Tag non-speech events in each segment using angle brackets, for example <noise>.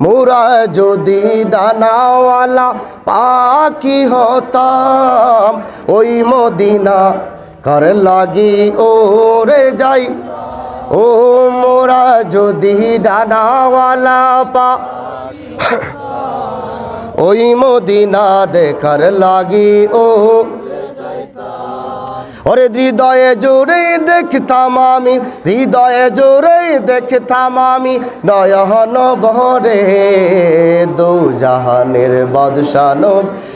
মোরা যদি ডানাওয়ালা পাখি হতাম, ওই মদিনা কার লাগি ওরে যাই। ও মোরা যদি ডানাওয়ালা পা, ওই মদিনা দেখার লাগি ও ওরে হৃদয়ে জোরে দেখতাম আমি হৃদয়ে জোরে দেখতাম আমি নয়ন বহরে দু জাহানের বাদশানব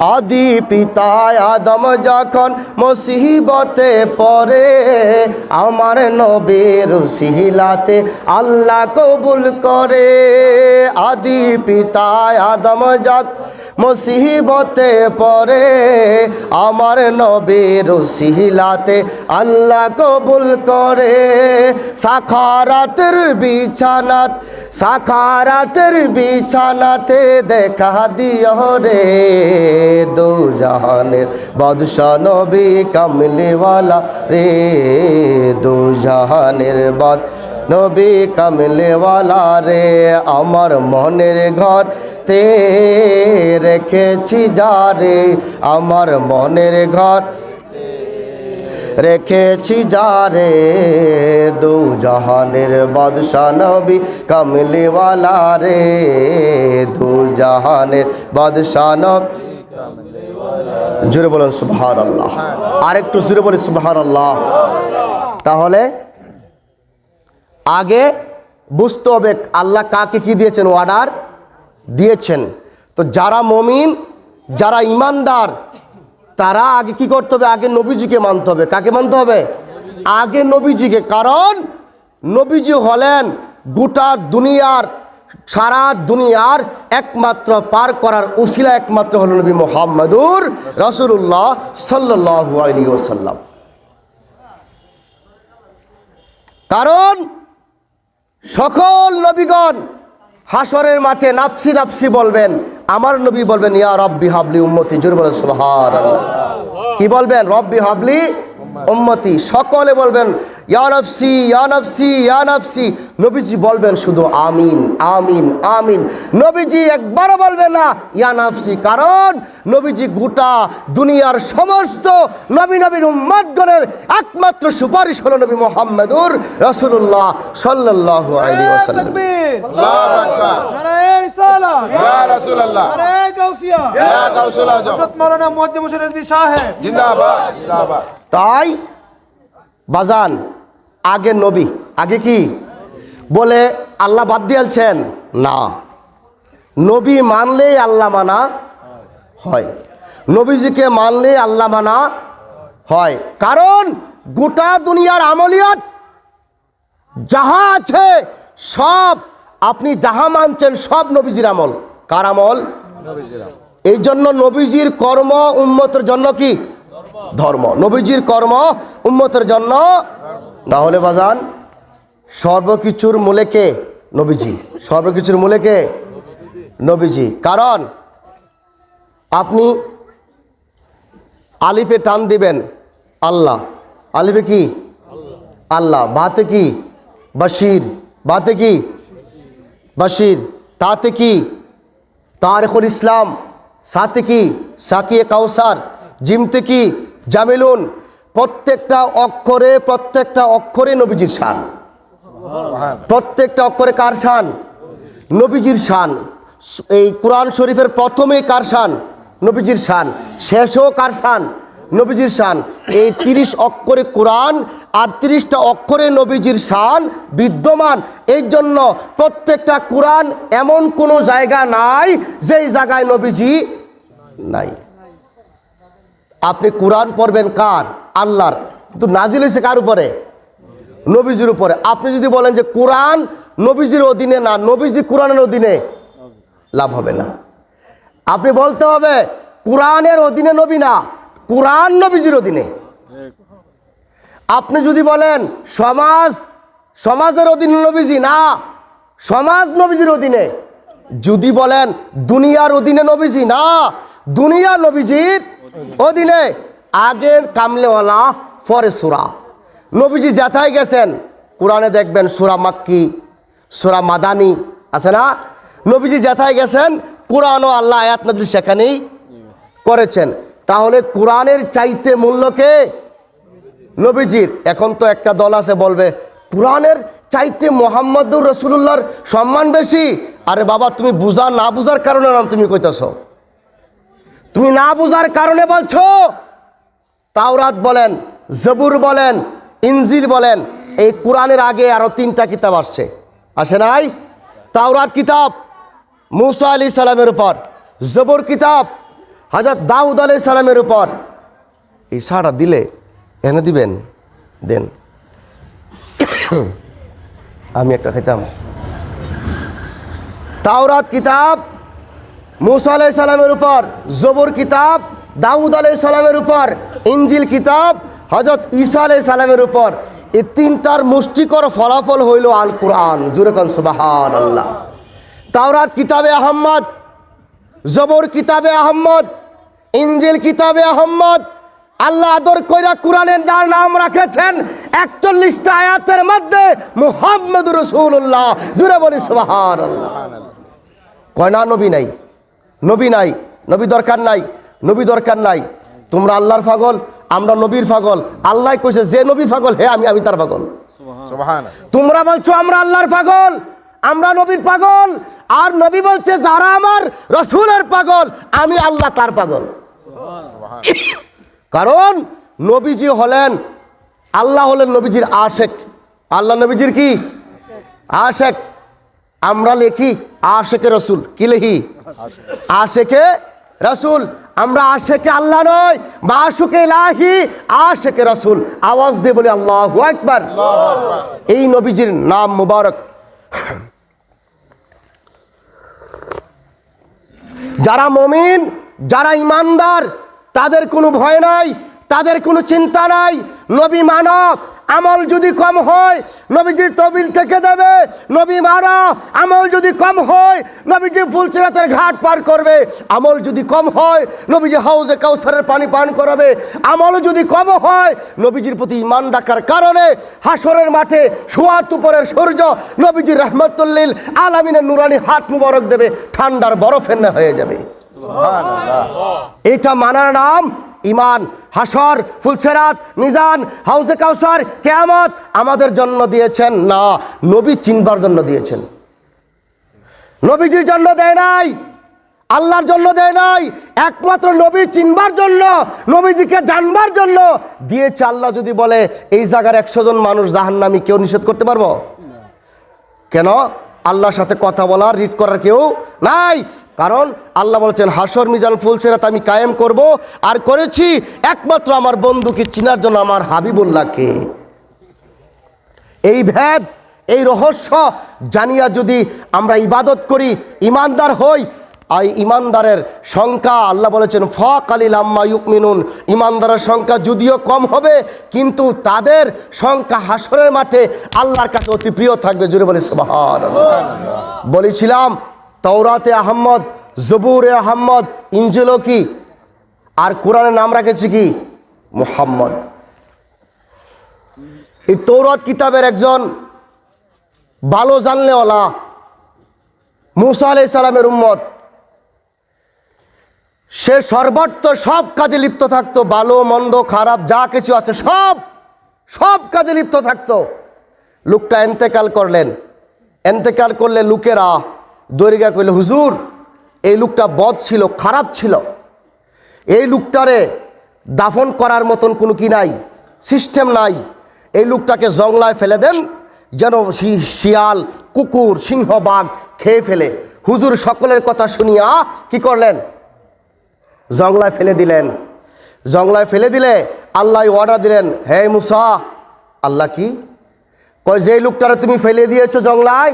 আদি পিতায় আদম যখন মুসিবতে পড়ে, আমার নবীর সিহিলাতে আল্লাহ কবুল করে। আদি পিতায় আদম যখন মুসিবতে পরে আমার নবীর সিহিলাতে আল্লাহ কবুল করে। সাখারাতের বিছানাত, সাখারাতের বিছানাতে দেখা দিও রে। দু জাহানের বাদশাহ নবী কামলিওয়ালা রে। দু জাহানের বাদ নবী কামলিওয়ালা রে, আমার মনের ঘর তে রেখেছি যারে আমার মনের ঘর রেখেছি যারে দু জাহানের বাদশা নবী কামলিওয়ালা রে দু জাহানের বাদশা নবী জোরে বলুন সুবহান আল্লাহ আর একটু জোরে বলি সুবহান আল্লাহ তাহলে আগে বুঝতে হবে আল্লাহ কাকে কি দিয়েছেন অর্ডার দিয়েছেন। তো যারা মমিন, যারা ইমানদার, তারা আগে কি করতে হবে? আগে নবীজিকে মানতে হবে। কাকে মানতে হবে? আগে নবীজিকে। কারণ নবীজি হলেন গোটা দুনিয়ার, সারা দুনিয়ার একমাত্র পার করার উসিলা একমাত্র হল নবী মোহাম্মদুর রসুল্লাহ সাল্লু আলী ওসাল্লাম কারণ সকল নবীগণ হাসরের মাঠে নাপসি নাপসি বলবেন। আমার নবী বলবেন, ইয়া রব্বি হাবলি উম্মতি জোর বলেন সুবহান কি বলবেন? রব্বি হাবলি উম্মতি। সকলে বলবেন ইয়ানফসি ইয়ানফসি ইয়ানফসি নবীজি বলবেন শুধু আমিন আমিন আমিন। নবীজি একবারও বলবে না ইয়ানফসি কারণ নবীজি গোটা দুনিয়ার সমস্ত নবী নবীন উম্মাদগণের একমাত্র সুপারিশ হলো নবী মোহাম্মদুর রসুল্লাহ সাল্লাহ আলী তাই বাজান আগে নবী, আগে কি? বলে, আল্লাহ বাদ দিয়েছেন? না। নবী মানলেই আল্লাহ মানা হয়। নবীজিকে মানলে আল্লাহ মানা হয়। কারণ গোটা দুনিয়ার আমলিয়াত যাহা আছে, সব আপনি যাহা মানছেন, সব নবীজির আমল। কার আমল? এই জন্য নবীজির কর্ম উন্মতের জন্য কি? ধর্ম। নবীজির কর্ম উন্মতের জন্য তাহলে বাজান, সর্বকিছুর মূলে কে? নবীজি। সর্বকিছুর মূলে কে? নবীজি। কারণ, আপনি আলিফে টান দিবেন আল্লাহ। আলিফে কি? আল্লাহ। বাতে কি? বাশির। বাতে কি? বাশির। তাতে কি? তারেকুল ইসলাম। সাথে কি? সাকিয়ে কাউসার। জিমতে কি? জামিলুন। প্রত্যেকটা অক্ষরে প্রত্যেকটা অক্ষরে নবীজির শান। প্রত্যেকটা অক্ষরে কার শান? নবীজির শান। এই কোরআন শরীফের প্রথমে কার শান? নবীজির শান। শেষও কার শান? নবীজির শান। এই তিরিশ অক্ষরে কোরআন আর তিরিশটা অক্ষরে নবীজির শান বিদ্যমান। এই জন্য প্রত্যেকটা কোরআন এমন কোনো জায়গা নাই যেই জায়গায় নবীজি নাই। আপনি কোরআন পড়বেন কার? আল্লাহর। কিন্তু নাজিল হয়েছে কার উপরে? নবীজির উপরে। আপনি যদি বলেন যে কোরআন নবীজির অধীনে না, নবীজি কোরআনের অধীনে, লাভ হবে না। আপনি বলতে হবে, কোরআনের অধীনে নবী না, কোরআন নবীজির অধীনে। আপনি যদি বলেন, সমাজ, সমাজের অধীনে নবীজি না, সমাজ নবীজির অধীনে, যদি বলেন, দুনিয়ার অধীনে নবীজি না, দুনিয়া নবীজির অধীনে আগের কামলেওয়ালা পরে সুরা। নবীজি যেথায় গেছেন, কোরআনে দেখবেন সুরা মাক্কি, সুরা মাদানি, আছে না? নবীজি যেথায় গেছেন, কোরআন ও আল্লাহ আয়াত নাজিল সেখানেই করেছেন। তাহলে কোরআনের চাইতে মূল্যকে নবীজির। এখন তো একটা দল আছে, বলবে, কোরআনের চাইতে মোহাম্মদুর রসুল্লাহর সম্মান বেশি? আরে বাবা, তুমি বুঝা না বুঝার কারণে নাম তুমি কইতেছ। তুমি না বুঝার কারণে বলছো? তাওরাত বলেন, জবুর বলেন, ইনজিল বলেন, এই কোরআনের আগে আরও তিনটা কিতাব আসছে। আসে নাই? তাওরাত কিতাব, মুসা আলি সালামের উপর, জবর কিতাব হাজার দাউদ আলি সালামের উপর। এই সারা দিলে এনে দিবেন, দেন। <coughs> আমি একটা খেতাম তাওরাত কিতাব মুসা আলাই সালামের উপর জবর কিতাব, দাউদ আলাই সালামের উপর ইঞ্জিল কিতাব হজরত ঈসা আলাই সালামের উপর এই তিনটার মুষ্টিকর ফলাফল হইল আল কোরআন জুরেকন সুবাহান আল্লাহ তাওরাত কিতাবে আহম্মদ, জবর কিতাবে আহম্মদ ইঞ্জিল কিতাবে আহম্মদ, আল্লাহ আদর কইরা কোরআনের যার নাম রাখেছেন একচল্লিশটা আয়াতের মধ্যে মুহাম্মদ রসুল্লাহ জুড়ে বলি সুবাহান আল্লাহ কয়না নবী নাই? নবী নাই নবী দরকার নাই নবী দরকার নাই। তোমরা আল্লাহর পাগল আমরা নবীর পাগল। আল্লাহ কইছে যে নবী পাগল হে আমি আমি তার পাগল। তোমরা বলছো আমরা আল্লাহর পাগল আমরা নবীর পাগল। আর নবী বলছে যারা আমার রসুলের পাগল আমি আল্লাহ তার পাগল। কারণ নবীজি হলেন আল্লাহ হলেন নবীজির আশেক। আল্লাহ নবীজির কি? আশেক। আমরা লেখি আশেকে রসুল কি লিখি? আশেকে রসুল, আমরা আশেকে আল্লাহ নয় আশুকে লাহি আশেকে রসুল। আওয়াজ দিয়ে বলি আল্লাহ একবার এই নবীজির নাম মুবারক। যারা মমিন, যারা ইমানদার, তাদের কোনো ভয় নাই, তাদের কোনো চিন্তা নাই। নবী মানব আমল যদি কম হয় নবীজি তবিল থেকে দেবে। নবী মারা আমল যদি কম হয় নবীজি ফুলসিরাতের ঘাট পার করবে। আমল যদি কম হয় নবীজি হাউজে কাউসারের পানি পান করাবে। আমল যদি কম হয় নবীজির প্রতি ইমান ডাকার কারণে হাসরের মাঠে সোয়াত উপরের সূর্য নবীজির রহমতুল্লিল আলামিনের নুরানি হাত মুবারক দেবে। ঠান্ডার বরফের না হয়ে যাবে। এটা মানার নাম ইমান, হাসর, ফুলসেরাত, মিজান হাউসে কাউসার, কেয়ামত আমাদের জন্য দিয়েছেন না, নবী চিনবার জন্য দিয়েছেন। নবীজির জন্য দেয় নাই, আল্লাহর জন্য দেয় নাই, একমাত্র নবী চিনবার জন্য, নবীজিকে জানবার জন্য দিয়েছে আল্লাহ যদি বলে, এই জায়গার একশো জন মানুষ জাহান্নামি কেউ নিষেধ করতে পারব? কেন? আল্লাহর সাথে কথা বলার রিড করার কেউ নাই। কারণ আল্লাহ বলেছেন, হাসর মিজান ফুলসেরাত আমি কায়েম করব। আর করেছি একমাত্র আমার বন্ধুকে, চিনার জন্য আমার হাবিবুল্লাহকে। এই ভেদ, এই রহস্য জানিয়া যদি আমরা ইবাদত করি, ইমানদার হই আর ইমানদারের সংখ্যা, আল্লাহ বলেছেন ফ কালিল আম্মা ইউকমিনুন। ইমানদারের সংখ্যা যদিও কম হবে, কিন্তু তাদের সংখ্যা হাসরের মাঠে আল্লাহর কাছে অতি প্রিয় থাকবে। জুড়ে বলে বলেছিলাম তৌরাতে আহম্মদ, জবুরে আহম্মদ ইঞ্জিলও কি? আর কোরআনের নাম রাখেছি কি? মুহাম্মদ। এই তৌরত কিতাবের একজন ভালো জানলেওয়ালা, মুসা আলাই সালামের উম্মত সে সর্বত্র সব কাজে লিপ্ত থাকতো, ভালো, মন্দ, খারাপ, যা কিছু আছে সব সব কাজে লিপ্ত থাকতো। লোকটা এন্তেকাল করলেন। এন্তেকাল করলে লোকেরা দৈরিকা কইলে, হুজুর, এই লোকটা বদ ছিল, খারাপ ছিল। এই লোকটারে দাফন করার মতন কোনো কি নাই, সিস্টেম নাই। এই লোকটাকে জংলায় ফেলে দেন, যেন শিয়াল, কুকুর সিংহ বাঘ খেয়ে ফেলে। হুজুর সকলের কথা শুনিয়া কি করলেন? জংলায় ফেলে দিলেন। জংলায় ফেলে দিলে আল্লাহ অর্ডার দিলেন হে মুসা আল্লাহ কি? কয় যেই লোকটারে তুমি ফেলে দিয়েছ জংলায়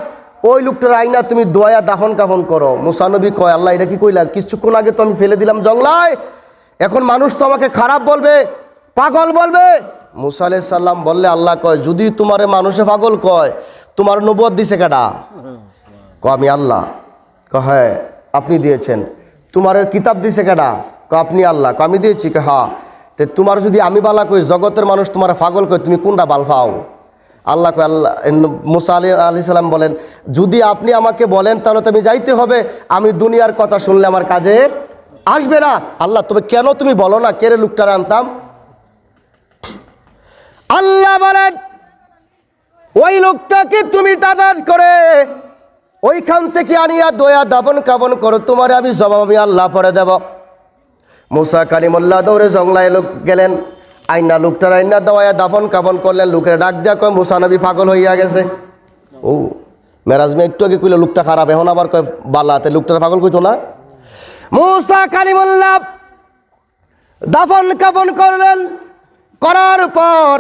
ওই লোকটার আইনা তুমি দোয়া দাফন কাফন করো। মুসানবী কয় আল্লাহ এটা কি কইলা কিছুক্ষণ আগে তো আমি ফেলে দিলাম জংলায় এখন মানুষ তো আমাকে খারাপ বলবে পাগল বলবে। মুসা সাল্লাম বললে আল্লাহ কয় যদি তোমারে মানুষে পাগল কয় তোমার নবদ দিছে কেডা? ক আমি আল্লাহ। ক হ্যাঁ আপনি দিয়েছেন। তোমার কিতাব দিছে কেডা? ক আপনি আল্লাহ। ক আমি দিয়েছি। কে হা তে তোমার যদি আমি বালা কই, জগতের মানুষ তোমার পাগল কই তুমি কোনটা বাল পাও? আল্লাহ কয়, আল্লাহ মুসা আলী আলি সাল্লাম বলেন, যদি আপনি আমাকে বলেন, তাহলে তো আমি যাইতে হবে। আমি দুনিয়ার কথা শুনলে আমার কাজে আসবে না। আল্লাহ, তবে কেন তুমি বলো না কেরে লুকটার আনতাম? আল্লাহ বলেন, ওই লোকটাকে তুমি তাদার করে ওইখান থেকে আনিয়া দয়া দাফন কাবন করো, তোমার আমি জবাব আমি আল্লাহ পরে দেব। মুসা কালিমুল্লাহ দৌড়ে জংলায় লোক গেলেন, আইনা লোকটার আইনা দেওয়া দাফন কাবন করলেন, লোকের ডাক দিয়া কয়, মুসা নবী পাগল হইয়া গেছে। ও, মেরাজ মে একটু আগে কইলে, লোকটা খারাপ, এখন আবার কয় বালাতে লোকটা পাগল কইতো না? মুসা কালিমুল্লাহ দাফন কাফন করলেন, করার পর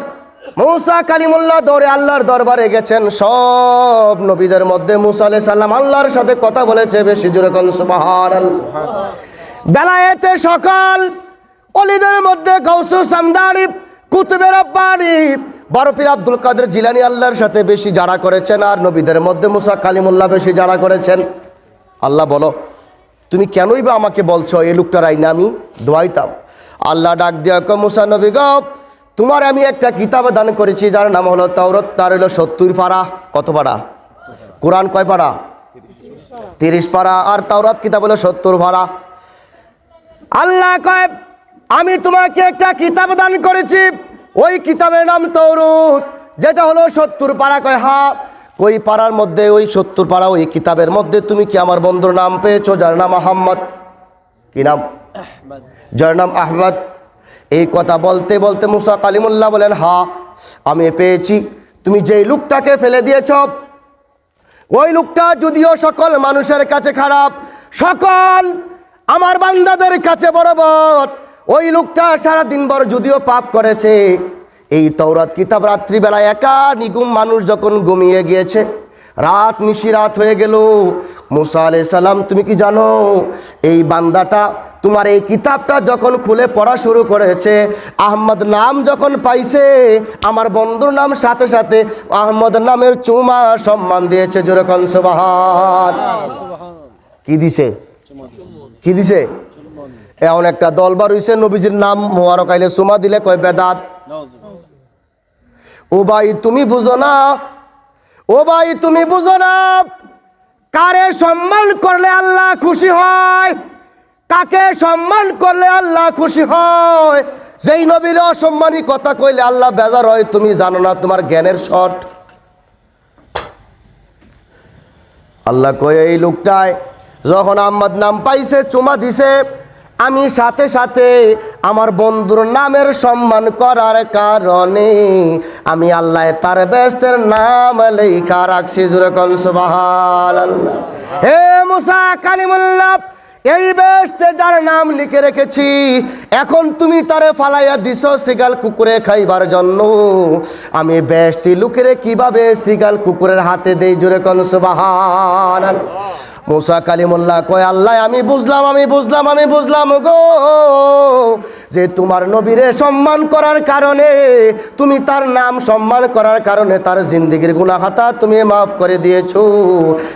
মৌসা কালিমুল্লাহ দৌড়ে আল্লাহর দরবারে গেছেন। সব নবীদের মধ্যে মুসা আলাইহিস সালাম আল্লাহর সাথে কথা বলেছে বেশি জোরে সুবহানাল্লাহ। বেলায়েতে সকাল, অলিদের মধ্যে গৌসু সামদারি কুতুবের রব্বানি, বরফির আব্দুল কাদের জিলানি আল্লাহর সাথে বেশি যারা করেছেন আর নবীদের মধ্যে মুসা কালিমুল্লাহ বেশি যারা করেছেন। আল্লাহ বলো, তুমি কেনই বা আমাকে বলছো এই লোকটার আইনে আমি দোয়াইতাম আল্লাহ ডাক দিয়া মুসা নবী গপ তোমার আমি একটা কিতাব দান করেছি যার নাম হলো তাওরত তার হলো সত্তর পাড়া কত পাড়া কোরআন কয় পাড়া তিরিশ পাড়া আর তাওরাত কিতাব হলো সত্তর পাড়া আল্লাহ কয় আমি তোমাকে একটা কিতাব দান করেছি ওই কিতাবের নাম তৌরুত যেটা হলো সত্তর পাড়া কয় হা ওই পাড়ার মধ্যে ওই সত্তর পাড়া ওই কিতাবের মধ্যে তুমি কি আমার বন্ধুর নাম পেয়েছ যার নাম আহম্মদ কি নাম? যার নাম আহমদ? এই কথা বলতে বলতে মুসা কালিমুল্লাহ বলেন, হা, আমি পেয়েছি। তুমি যেই লোকটাকে ফেলে দিয়েছ, ওই লোকটা যদিও সকল মানুষের কাছে খারাপ, সকল আমার বান্দাদের কাছে বরাবর, ওই লোকটা সারা দিনভর যদিও পাপ করেছে। এই তৌরাত কিতাব রাত্রিবেলা একা নিগুম মানুষ যখন ঘুমিয়ে গিয়েছে রাত নিশি রাত হয়ে গেল। মুসা আলাই সালাম, তুমি কি জানো, এই বান্দাটা, তোমার এই কিতাবটা যখন খুলে পড়া শুরু করেছে, আহমদ নাম যখন পাইছে, আমার বন্ধুর নাম সাথে সাথে আহমদ নামের চুমা সম্মান দিয়েছে যেরকম সুবাহান। কি দিছে? কি দিছে? এমন একটা দল বার হইছে, নবীজির নাম মোয়ারক আইলে সুমা দিলে কয় বেদাত? ও ভাই তুমি বুঝো না ও ভাই, তুমি বুঝো না। কারে সম্মান করলে আল্লাহ খুশি হয়? কাকে সম্মান করলে আল্লাহ খুশি হয়? যেই নবীর অসম্মানী কথা কইলে আল্লাহ বেজার হয়, তুমি জানো না তোমার জ্ঞানের শট। আল্লাহ কয়ে, এই লোকটায় যখন আম্মাদ নাম পাইছে, চুমা দিছে আমি সাথে সাথে আমার বন্ধুর নামের সম্মান করার কারণে আমি আল্লাহ তার ব্যস্তের নাম লেখা রাখছি হে মুসা কালিমুল্লাহ, এই বেস্তে যার নাম লিখে রেখেছি, এখন তুমি তারে ফালাইয়া দিছ শ্রীগাল কুকুরে খাইবার জন্য। আমি বেস্তি লুকেরে কীভাবে শ্রীগাল কুকুরের হাতে দেই জোরে কনসবাহান মুসা কালিমুল্লাহ কয় আল্লাহ আমি বুঝলাম আমি বুঝলাম আমি বুঝলাম গো যে তোমার নবীরে সম্মান করার কারণে, তুমি তার নাম সম্মান করার কারণে তার জিন্দিগির গুনাহাতা তুমি মাফ করে দিয়েছ।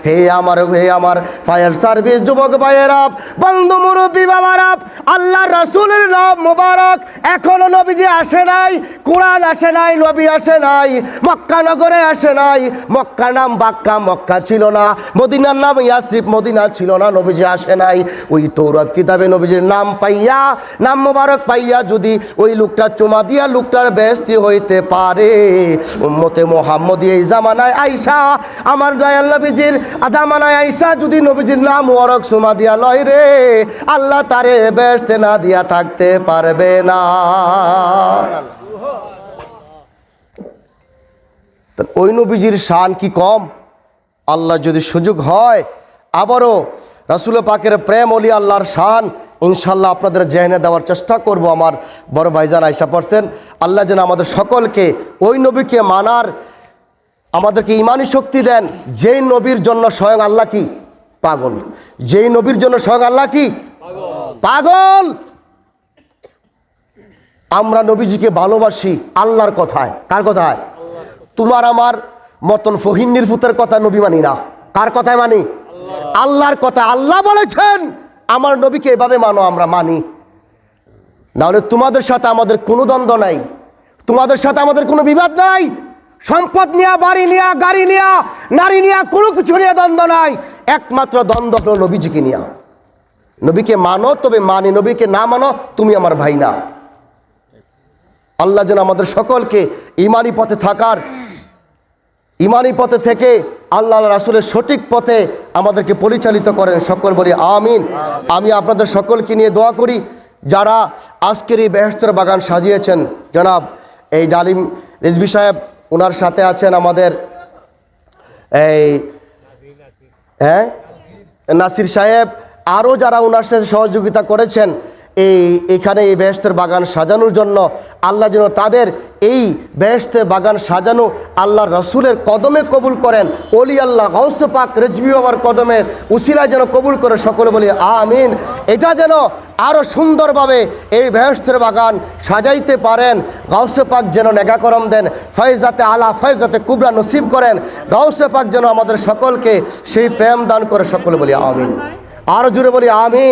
হে আমার হে আমার ফায়ার সার্ভিস যুবক ভাইয়েরা, বন্ধু, মুরব্বী বাবারা আল্লাহ রাসূলের নাম মোবারক। এখনও নবীজি আসে নাই, কোরআন আসে নাই, নবী আসে নাই, মক্কা নগরে আসে নাই। মক্কা নাম বাক্কা, মক্কা ছিল না। মদিনার নাম ইয়াসরিফ, মদিনা ছিল না, নবীজি আসে নাই। ওই তৌরাত কিতাবে নবীজির নাম পাইয়া, নাম মোবারক পাইয়া যদি ওই লোকটা চুমা দিয়া লোকটার বেস্তি হইতে পারে। উম্মতে মোহাম্মদ এই জামানায় আইসা, আমার দয়াল নবীজির জামানায় আইসা যদি নবীজির নাম মোবারক চুমা দিয়া লয় রে, আল্লাহ তারে বেস্তে না দিয়া থাকতে পারবে না। ওই নবীজির শান কি কম? আল্লাহ যদি সুযোগ হয়, আবারও রাসুল পাকের প্রেম অলি আল্লাহর শান ইনশাল্লাহ আপনাদের জেহেনে দেওয়ার চেষ্টা করব আমার বড় ভাইজান আইসা পড়ছেন আল্লাহ যেন আমাদের সকলকে ওই নবীকে মানার, আমাদেরকে ইমানি শক্তি দেন, যেই নবীর জন্য স্বয়ং আল্লাহ কি? পাগল। যেই নবীর জন্য স্বয়ং আল্লাহ কি? পাগল। আমরা নবীজিকে ভালোবাসি আল্লাহর কথায়। কার কথায়? তোমার আমার মতন ফহিন্নির ফুতের কথা নবী মানি না। কার কথায় মানি? আল্লাহর কথা। আল্লাহ বলেছেন আমার নবীকে এভাবে মানো, আমরা মানি। নাহলে তোমাদের সাথে আমাদের কোনো দ্বন্দ্ব নাই। তোমাদের সাথে আমাদের কোনো বিবাদ নাই। সম্পদ নিয়া, বাড়ি নিয়া, গাড়ি নিয়া, নারী নিয়া, কোনো কিছু নিয়ে দ্বন্দ্ব নাই। একমাত্র দ্বন্দ্ব হলো নবীজিকে নিয়া। নবীকে মানো, তবে মানি। নবীকে না মানো, তুমি আমার ভাই না। আল্লাহ যেন আমাদের সকলকে ইমানি পথে থাকার ইমানি পথে থেকে আল্লাহ রাসুলের সঠিক পথে আমাদেরকে পরিচালিত করেন। সকল বলি আমিন। আমি আপনাদের সকলকে নিয়ে দোয়া করি, যারা আজকের এই বেহস্তর বাগান সাজিয়েছেন। জনাব, এই ডালিম রিজবি সাহেব ওনার সাথে আছেন আমাদের এই হ্যাঁ? নাসির সাহেব, আরও যারা ওনার সাথে সহযোগিতা করেছেন এই, এখানে এই বেহেস্তের বাগান সাজানোর জন্য আল্লাহ যেন তাদের এই বেহেস্তের বাগান সাজানো আল্লাহ রসুলের কদমে কবুল করেন। অলি আল্লাহ গৌসে পাক রেজবি বাবার কদমের উসিলা যেন কবুল করে সকলে বলি, আমিন। এটা যেন আরও সুন্দরভাবে এই বেহেস্তের বাগান সাজাইতে পারেন। গাউসে পাক যেন নেগাকরম দেন, ফয়জাতে আলা, ফয়জাতে কুবরা নসিব করেন। গাউসে পাক যেন আমাদের সকলকে সেই প্রেম দান করে সকলে বলি, আমিন। আরও জুড়ে বলি, আমিন।